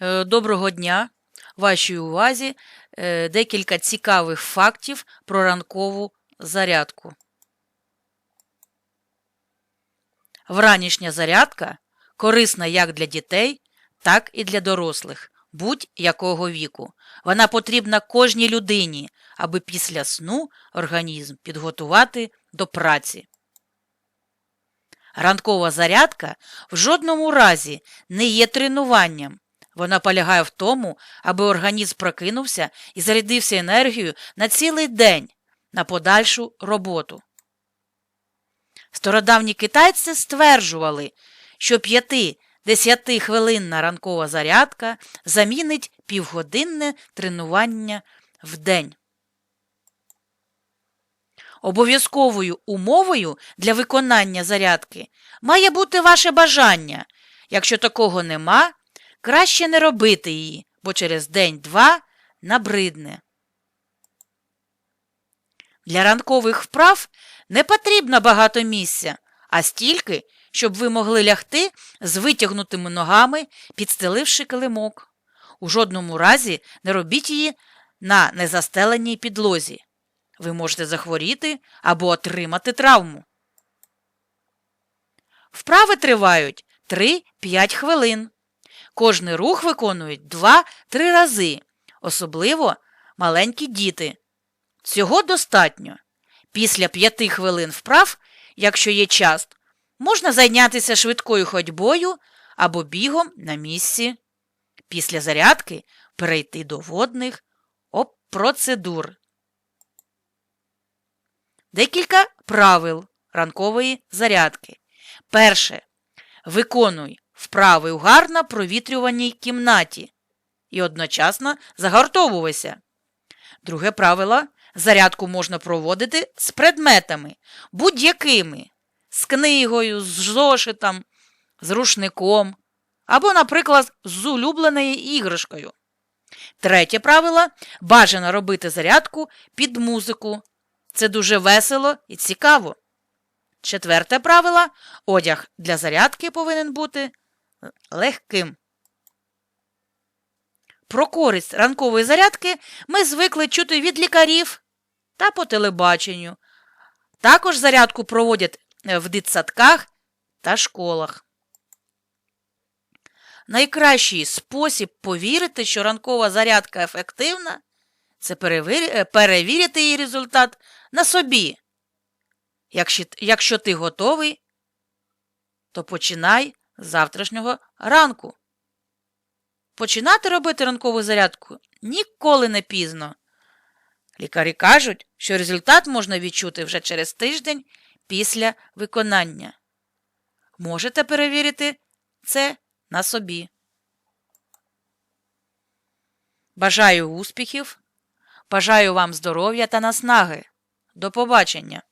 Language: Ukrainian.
Е, Доброго дня! Вашій увазі е, декілька цікавих фактів про ранкову зарядку. Вранішня зарядка корисна як для дітей, так і для дорослих, будь-якого віку. Вона потрібна кожній людині, аби після сну організм підготувати до праці. Ранкова зарядка в жодному разі не є тренуванням. Вона полягає в тому, аби організм прокинувся і зарядився енергією на цілий день на подальшу роботу. Стародавні китайці стверджували, що 5-10 хвилинна ранкова зарядка замінить півгодинне тренування в день. Обов'язковою умовою для виконання зарядки має бути ваше бажання. Якщо такого нема, краще не робити її, бо через день-два набридне. Для ранкових вправ не потрібно багато місця, а стільки, щоб ви могли лягти з витягнутими ногами, підстеливши килимок. У жодному разі не робіть її на незастеленій підлозі. Ви можете захворіти або отримати травму. Вправи тривають 3-5 хвилин. Кожний рух виконують 2-3 рази, особливо маленькі діти. Цього достатньо. Після 5 хвилин вправ, якщо є час, можна зайнятися швидкою ходьбою або бігом на місці. Після зарядки перейти до водних процедур. Декілька правил ранкової зарядки. Перше. Виконуй вправи у гарно провітрюваній кімнаті і одночасно загортовувайся. Друге правило. Зарядку можна проводити з предметами, будь-якими, з книгою, з зошитом, з рушником або, наприклад, з улюбленою іграшкою. Третє правило бажано робити зарядку під музику. Це дуже весело і цікаво. Четверте правило одяг для зарядки повинен бути легким. Про користь ранкової зарядки ми звикли чути від лікарів та по телебаченню. Також зарядку проводять в дитсадках та школах. Найкращий спосіб повірити, що ранкова зарядка ефективна, це перевірити її результат на собі. Якщо, ти готовий, то починай завтрашнього ранку. Починати робити ранкову зарядку ніколи не пізно. Лікарі кажуть, що результат можна відчути вже через тиждень після виконання. Можете перевірити це на собі. Бажаю успіхів, бажаю вам здоров'я та наснаги. До побачення!